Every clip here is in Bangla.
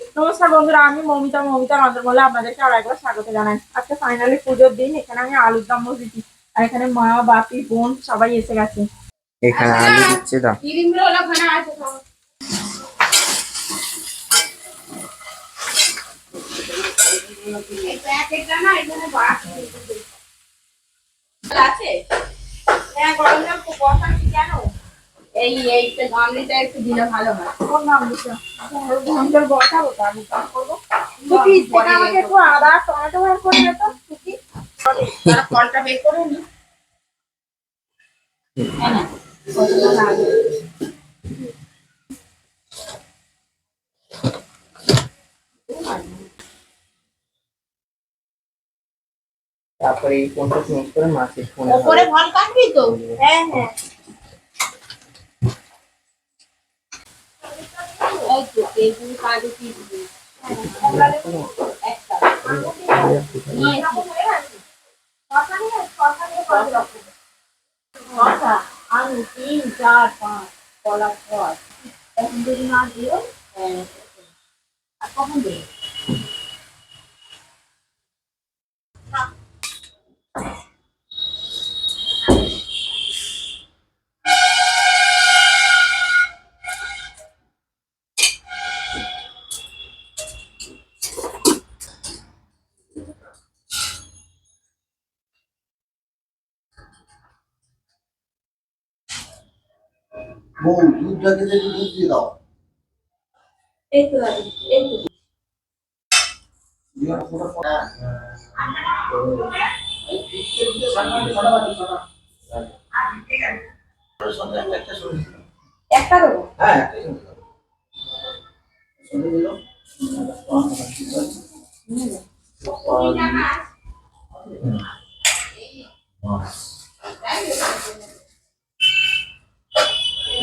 নমস্কার বন্ধুরা আমি মমিতা মমিতা রঞ্জনমল্লা আপনাদেরকে আর একবার স্বাগত জানাই। আজকে ফাইনালি পুজোর দিন এখানে আমি আলুর দম বসেছি আর এখানে মা বাপি বোন সবাই এসে গেছে। এখানে আলু দিচ্ছে দাও। আছে? হ্যাঁ গরম জল বসাচ্ছি কেন? এই এই গামলিটা একটু দিলে ভালো হয়। কোন গামলিটা বসাবো তো আমি কাজ করব টুকি আমাকে একটু আদা টমেটো বের করে দে তো টুকি তার ফলটা বের করে নি হ্যাঁ লাগবে তারপরে এই ফোনটা চেঞ্জ করে মাছের ফোনে ওপরে ফল কাটবি তো? হ্যাঁ হ্যাঁ। তিন চার পাঁচ কলা ছয় এখন না দিও হ্যাঁ, আর কখন দেবে? বউ দুধটা দিলে একটু দুধ দিয়ে দাও। এই তো এই তো একটা দেবো? হ্যাঁ, একটাই সরে দিল। সরে দিল।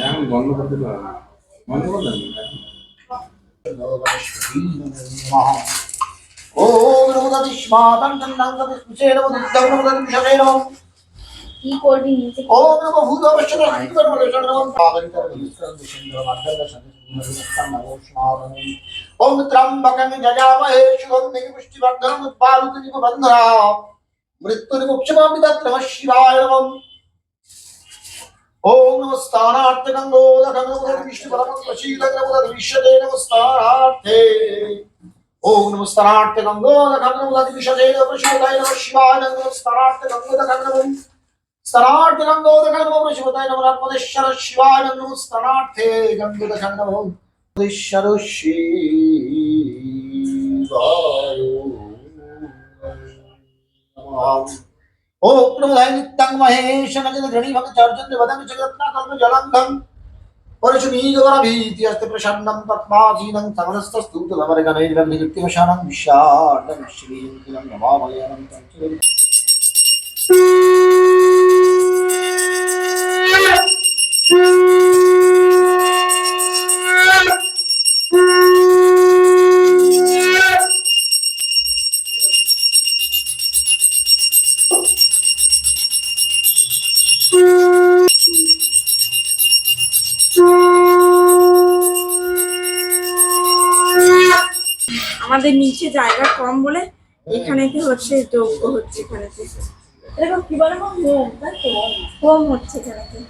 এখন বন্ধ করতে পারব না। বন্ধ করতে। ওম নমো দধিষ্মাদং ঠন্ডং দধিষ্মুষে নমো দুগ্ধং নমো দধিষণে নমো কি করবি নিচে ওম নমো ভূতবশ্যত হরিকর নমো দশন নমো পাবনিকর বিষ্কর দুষেন্দ্র মাধ্যম সন্দেশম নমো। স্মারণ ওম ত্রম্বকং যজামহে সুগন্ধিং পুষ্টিবর্ধনং উৎপাদুত নিবন্ধনা মৃত্যুর্মুক্ষমামি তৎ নমঃ শিবায় নমঃ। ওম নমঃ স্থানার্থকং গোদকং নমো বিষ্ণুপরমং প্রসীদং নমো বিশ্বদে নমঃ স্থানার্থে ওম নমঃ স্থানার্থকং গোদকং নমো বিশ্বদে নমঃ প্রসীদায় নমঃ শিবায় নমঃ স্থানার্থকং গোদকং নমো স্তনার্থ গঙ্গোদকং নমো প্রসীদায় নমঃ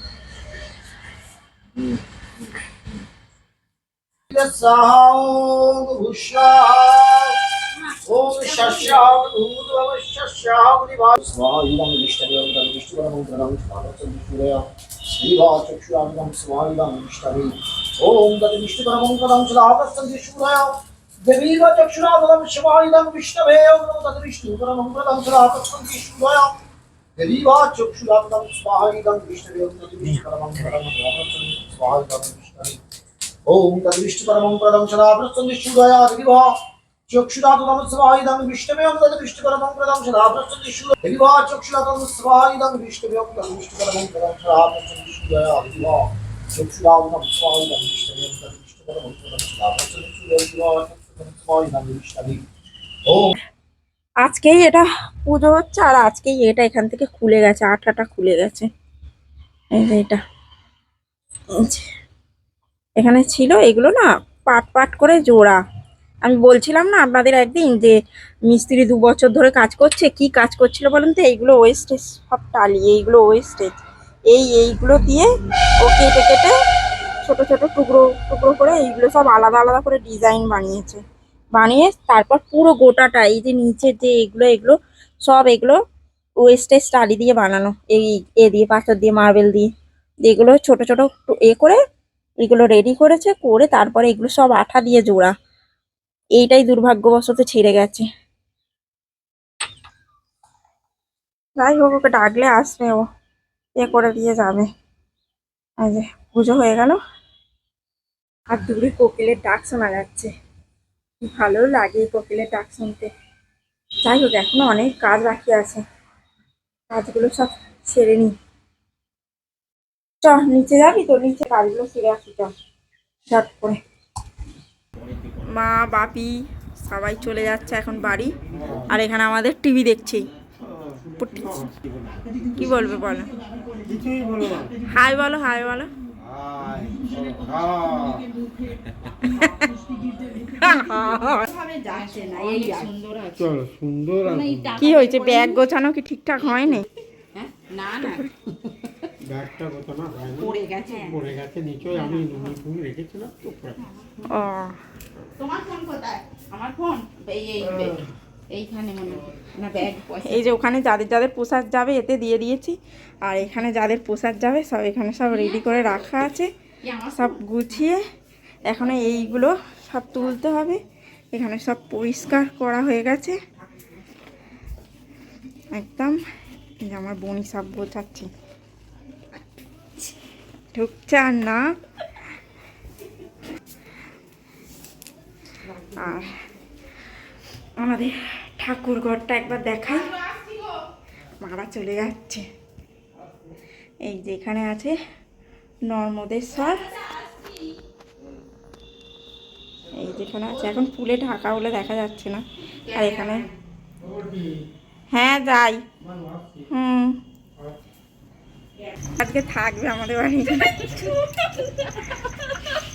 আত্মদেশ্বর শিবায় নমঃ স্তনার্থে গঙ্গোদকং নমো আত্মদেশ্বর শিবায় নমঃ ও প্রমদায় নিত্যং মহেশ নজন ধৃণী ভক্ত চর্যন্ত বদং জগত্না কল্প জলঙ্ঘম পরশুমীগর ভীতি অস্তে প্রসন্নম পদ্মাধীনং সমরস্তস্তূত ভবর গণৈর্গম নিকৃত্যমশানং বিশালং শ্রীযন্তিনং নমাময়ানং তঞ্চলিং আমাদের নিচে Demir bacak şuna adamı şımarıdan güçte ve yavrum da demişti. Buradan buradan sıra atıp geçti buraya. Demir bacak şuna adamı şımarıdan güçte ve yavrum da demişti. Karaman karaman şımarıdan güçte. Oğlum da demişti karaman buradan sıra atıp geçti buraya. Demir çok şu adamı sıvahiden güçlemiyorum dedi güçlü karaman buradan sıra atıp geçti. Demir bacak şu adamı sıvahiden güçlemiyorum dedi güçlü karaman buradan sıra atıp geçti buraya. Çok şu adamı sıvahiden güçlemiyorum dedi güçlü karaman buradan sıra atıp geçti. আজকেই এটা পুজো হচ্ছে আর আজকেই এটা এখান থেকে খুলে গেছে আঠাটা খুলে গেছে। এটা। এখানে ছিল এগুলো না পাট পাট করে জোড়া। আমি বলছিলাম না আপনাদের একদিন যে মিস্ত্রি দু বছর ধরে কাজ করছে কি কাজ করছিল বলুন তো? এইগুলো ওয়েস্টেজ সব টালি এইগুলো ওয়েস্টেজ এই এইগুলো দিয়ে ও কেটে কেটে ছোট ছোট টুকরো টুকরো করে এইগুলো সব আলাদা আলাদা করে ডিজাইন বানিয়েছে। বানিয়ে তারপর পুরো গোটাটা, এই যে নিচে যে এগুলো এগুলো সব এগুলো ওয়েস্টেজ টালি দিয়ে বানানো। এই এ দিয়ে, পাথর দিয়ে, মার্বেল দিয়ে। এগুলো ছোট ছোট এ করে এগুলো রেডি করেছে, করে তারপরে এগুলো সব আঠা দিয়ে জোড়া। এইটাই দুর্ভাগ্যবশত ছিঁড়ে গেছে। যাই হোক, ওকে ডাকলে আসবে ও। এ করে দিয়ে যাবে। পুজো হয়ে গেল। আর দূরে কোকিলের ডাক শোনা যাচ্ছে। ভালো লাগে কোকিলের ডাক শুনতে। যাই হোক, এখনও অনেক কাজ বাকি আছে। কাজগুলো সব সেরে নি চ নিচে যাবি তো? নিচে কাজগুলো সেরে আসি চ ঝট করে। মা, বাপি সবাই চলে যাচ্ছে এখন বাড়ি। আর এখানে আমাদের টিভি দেখছি। কি বলবে বলো? হাই বলো হাই বলো। কি হয়েছে? ব্যাগ গোছানো কি ঠিকঠাক হয়নি? না না ব্যাগটা গোছানো হয়নি। পড়ে গেছে পড়ে গেছে নিচে আমি নুনি ফুল রেখেছিলাম তো ও তোমার ফোন কোথায়? আমার ফোন এই এই এই- এইখানে না ব্যাগ এই যে ওখানে যাদের যাদের পোশাক যাবে এতে দিয়ে দিয়েছি। আর এখানে যাদের পোশাক যাবে সব এখানে সব রেডি করে রাখা আছে। সব গুছিয়ে এখন এইগুলো সব তুলতে হবে। এখানে সব পরিষ্কার করা হয়ে গেছে। একদম। আমার বনি সব গোছাচ্ছি। ঢুকছে আর না। আর আমাদের ঠাকুর ঘরটা একবার দেখাই মারা চলে যাচ্ছে। এই যে এখানে আছে নর্মদেশ্বর। এই যেখানে আছে, এখন ফুলে ঢাকা বলে দেখা যাচ্ছে না। আর এখানে হ্যাঁ যাই। হুম। আজকে থাকবে আমাদের বাড়ি।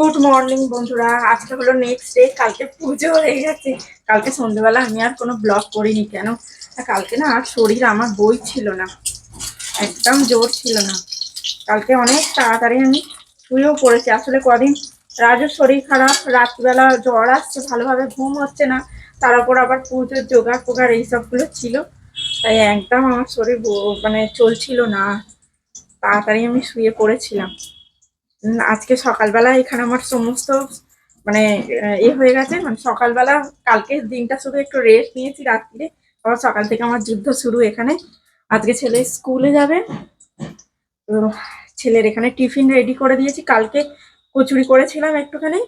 গুড মর্নিং বন্ধুরা। আজকে হলো নেক্সট ডে কালকে পুজো হয়ে গেছে। কালকে সন্ধ্যেবেলা আমি আর কোনো ব্লগ করিনি কেন? কালকে না আর শরীর আমার বই ছিল না। একদম জোর ছিল না। কালকে অনেক তাড়াতাড়ি আমি শুয়েও পড়েছি। আসলে কদিন রাজুর শরীর খারাপ, রাত্রিবেলা জ্বর আসছে, ভালোভাবে ঘুম হচ্ছে না। তার উপর আবার পুজোর জোগাড় ফোগাড় এইসবগুলো ছিল। তাই একদম আমার শরীর মানে চলছিল না। তাড়াতাড়ি আমি শুয়ে পড়েছিলাম। আজকে সকালবেলা এখানে আমার সমস্ত মানে এ হয়ে গেছে। মানে সকালবেলা, কালকে দিনটা শুধু একটু রেস্ট নিয়েছি রাত্রিরে আবার সকাল থেকে আমার যুদ্ধ শুরু এখানে। আজকে ছেলে স্কুলে যাবে। তো ছেলের এখানে টিফিন রেডি করে দিয়েছি। কালকে কচুরি করেছিলাম একটুখানি।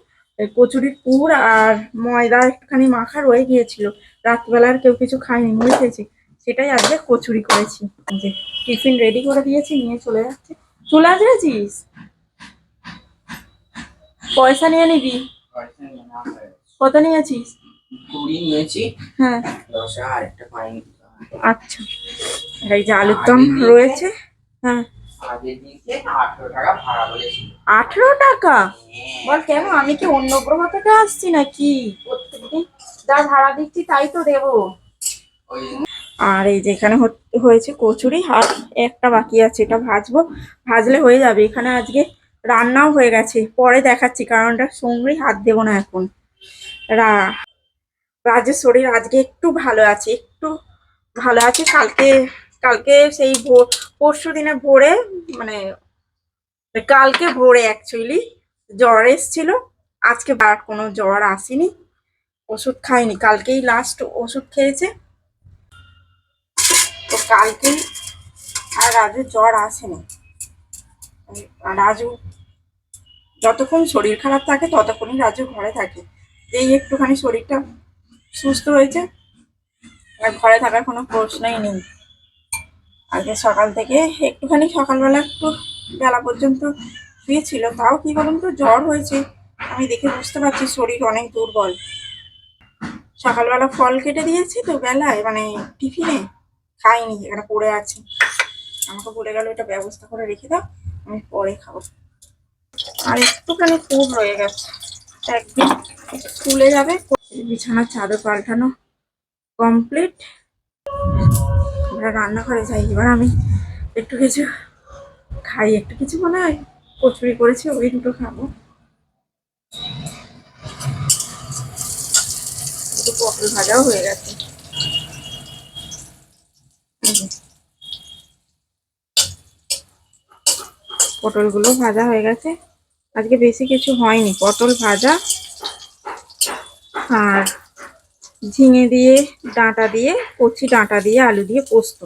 কচুরির পুর আর ময়দা একটুখানি মাখা রয়ে গিয়েছিল। রাত্রিবেলা আর কেউ কিছু খায়নি, মুড়ি খেয়েছি। সেটাই আজকে কচুরি করেছি। যে টিফিন রেডি করে দিয়েছি, নিয়ে চলে যাচ্ছে। চলে আসছিস পয়সা নিয়ে নিবি। কত নিয়েছিস? কুড়ি নিয়েছি। হ্যাঁ। দশ আর একটা আচ্ছা। এই যে আলুর দম রয়েছে? হ্যাঁ। আঠারো টাকা হ্যাঁ। বল কেন? আমি কি অন্য গ্রহ থেকে আসছি নাকি? প্রত্যেকদিন। যা ভাড়া দিচ্ছি তাই তো দেবো। আর এই যেখানে হয়েছে কচুরি আর একটা বাকি আছে এটা ভাজবো। ভাজলে হয়ে যাবে। এখানে আজকে রান্নাও হয়ে গেছে। পরে দেখাচ্ছি কারণটা সঙ্গেই হাত দেবো না এখন। রা, রাজের শরীর আজকে একটু ভালো আছে, একটু ভালো আছে। কালকে কালকে সেই পরশু দিনে ভোরে মানে কালকে ভোরে অ্যাকচুয়ালি জ্বর এসছিল। আজকে বার কোনো জ্বর আসেনি। ওষুধ খাইনি। কালকেই লাস্ট ওষুধ খেয়েছে। তো কালকেই আর রাজুর জ্বর আসেনি। রাজু, যতক্ষণ শরীর খারাপ থাকে, ততক্ষণই রাজু ঘরে থাকে। এই একটুখানি শরীরটা সুস্থ হয়েছে, আর ঘরে থাকার কোনো প্রশ্নই নেই। আজকে সকাল থেকে একটুখানি সকালবেলা একটু বেলা পর্যন্ত শুয়েছিল তাও কি বলুন তো, জ্বর হয়েছে। আমি দেখে বুঝতে পারছি শরীর অনেক দুর্বল। সকালবেলা ফল কেটে দিয়েছি তো বেলায় মানে টিফিনে, খাইনি, এখানে পড়ে আছে। আমাকে বলে গেল, এটা ব্যবস্থা করে রেখে দাও। আমি পরে খাব। আর একটুখানি ফুড রয়ে গেছে। একদিন স্কুলে যাবে। বিছানার চাদর পাল্টানো কমপ্লিট আমরা রান্নাঘরে যাই। এবার আমি একটু কিছু খাই। একটু কিছু মনে হয় কচুরি করেছি, ওই দুটো খাব। পটল ভাজাও হয়ে গেছে এই যে। পটলগুলো ভাজা হয়ে গেছে। আজকে বেশি কিছু হয়নি। পটল ভাজা আর ঝিঙে দিয়ে ডাঁটা দিয়ে, কচি ডাঁটা দিয়ে, আলু দিয়ে পোস্ত।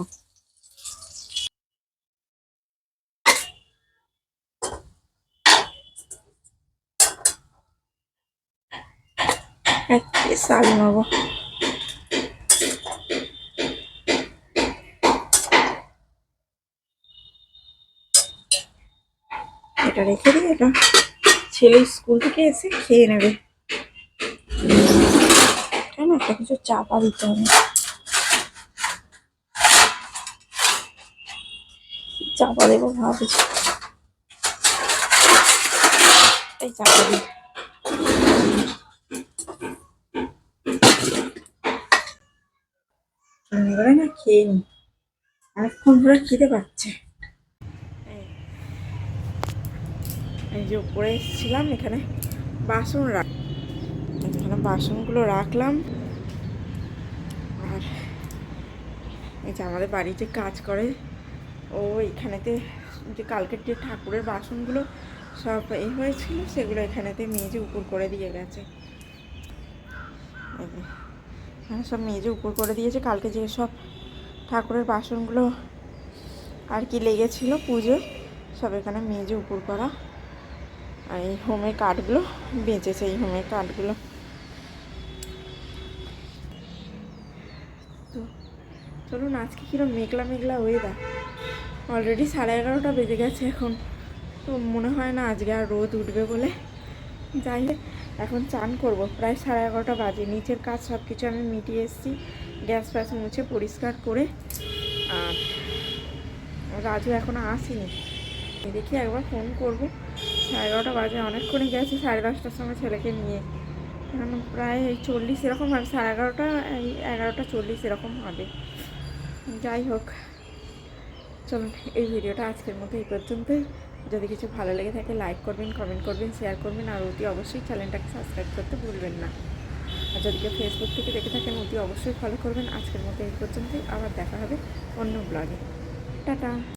এক পিস আলু নেব। এটা রেখে দিই এটা ছেলে স্কুল থেকে এসে খেয়ে নেবে। তাই না একটা কিছু চাপা দিতে হবে। চাপা দেবো ভাবছি। এই চাপা দিই। না খেয়ে নি। অনেকক্ষণ ধরে খেতে পাচ্ছে এই যে উপরে এসেছিলাম এখানে বাসন রাখ এখানে বাসনগুলো রাখলাম। আর এই যে আমাদের বাড়িতে কাজ করে ও এখানেতে যে কালকের যে ঠাকুরের বাসনগুলো সব এ হয়েছিল সেগুলো এখানেতে মেজে উপর করে দিয়ে গেছে। এই যে, এখানে সব মেজে উপর করে দিয়েছে। কালকে যে সব ঠাকুরের বাসনগুলো আর কি লেগেছিল পুজোয় সব এখানে মেজে উপর করা আর এই হোমের কাঠগুলো বেঁচেছে এই হোমের কাঠগুলো। তো চলুন, আজকে কিরম মেঘলা মেঘলা ওয়েদার অলরেডি সাড়ে এগারোটা বেজে গেছে এখন। তো মনে হয় না আজকে আর রোদ উঠবে বলে। যাই হোক, এখন চান করব। প্রায় সাড়ে এগারোটা বাজে। নিচের কাজ সব কিছু আমি মিটিয়ে এসেছি। গ্যাস ফ্যাস মুছে পরিষ্কার করে। আর রাজু এখনও আসেনি। দেখি একবার ফোন করব। সাড়ে এগারোটা বাজে, অনেকক্ষণই গেছে, সাড়ে দশটার সময় ছেলেকে নিয়ে। এখন প্রায় চল্লিশ এরকম হবে, সাড়ে এগারোটা, এই এগারোটা চল্লিশ এরকম হবে। যাই হোক, চলুন, এই ভিডিওটা আজকের মতো এই পর্যন্তই যদি কিছু ভালো লেগে থাকে লাইক করবেন কমেন্ট করবেন শেয়ার করবেন, আর অতি অবশ্যই চ্যানেলটাকে সাবস্ক্রাইব করতে ভুলবেন না। আর যদি কেউ ফেসবুক থেকে দেখে থাকেন, অতি অবশ্যই ফলো করবেন। আজকের মতো এই পর্যন্তই, আবার দেখা হবে অন্য ব্লগে টাটা!